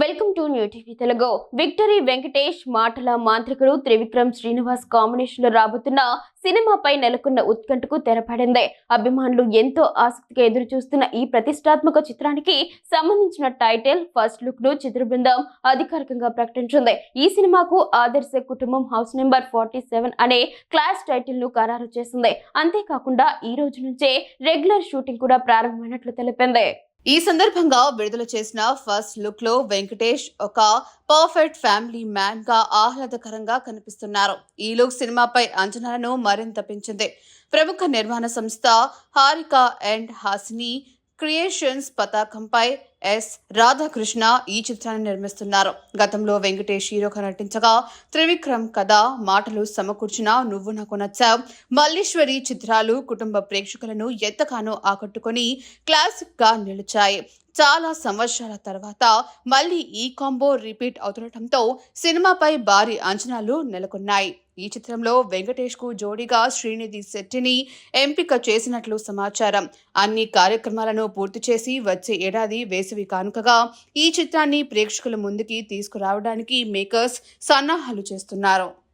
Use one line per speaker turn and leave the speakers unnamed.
Welcome to new TV Telugu. Victory Venkatesh మాటల మాంత్రికుడు త్రివిక్రమ్ శ్రీనివాస్ కాంబినేషన్లో రాబోతున్న సినిమాపై నెలకొన్న ఉత్కంఠకు తెరపడింది. అభిమానులు ఎంతో ఆసక్తిగా ఎదురు చూస్తున్న ఈ ప్రతిష్టాత్మక చిత్రానికి సంబంధించిన టైటిల్ ఫస్ట్ లుక్ను చిత్ర బృందం అధికారికంగా ప్రకటించింది. ఈ సినిమాకు Adarsha Kutumbam house number forty seven అనే క్లాస్ టైటిల్ను ఖరారు చేసింది. అంతేకాకుండా ఈ రోజు నుంచే రెగ్యులర్ షూటింగ్ కూడా ప్రారంభమైనట్లు తెలిపింది.
ఈ సందర్భంగా విడుదల చేసిన ఫస్ట్ లుక్లో వెంకటేష్ ఒక పర్ఫెక్ట్ ఫ్యామిలీ మ్యాన్గా ఆహ్లాదకరంగా కనిపిస్తున్నారు. ఈ లుక్ సినిమాపై అంచనాలను మరింత పెంచింది. ప్రముఖ నిర్మాణ సంస్థ హారిక అండ్ హాసిని క్రియేషన్స్ పతాకంపై ఎస్ రాధాకృష్ణ ఈ చిత్రాన్ని నిర్మిస్తున్నారు. గతంలో వెంకటేష్ హీరోగా నటించగా త్రివిక్రమ్ కథ మాటలు సమకూర్చిన నువ్వు నాకు నచ్చావు. మల్లీశ్వరి చిత్రాలు కుటుంబ ప్రేక్షకులను ఎంతగానో ఆకట్టుకొని క్లాసిక్గా నిలిచాయి. చాలా సంవత్సరాల తర్వాత మళ్ళీ ఈ కాంబో రిపీట్ అవుతుండటంతో సినిమాపై భారీ అంచనాలు నెలకొన్నాయి. ఈ చిత్రంలో వెంకటేష్కు జోడీగా శ్రీనిధి శెట్టిని ఎంపిక చేసినట్లు సమాచారం. అన్ని కార్యక్రమాలను పూర్తి చేసి వచ్చే ఏడాది వేసి వేసవి కానుకగా ఈ చిత్రాన్ని ప్రేక్షకుల ముందుకి తీసుకురావడానికి మేకర్స్ సన్నాహాలు చేస్తున్నారు.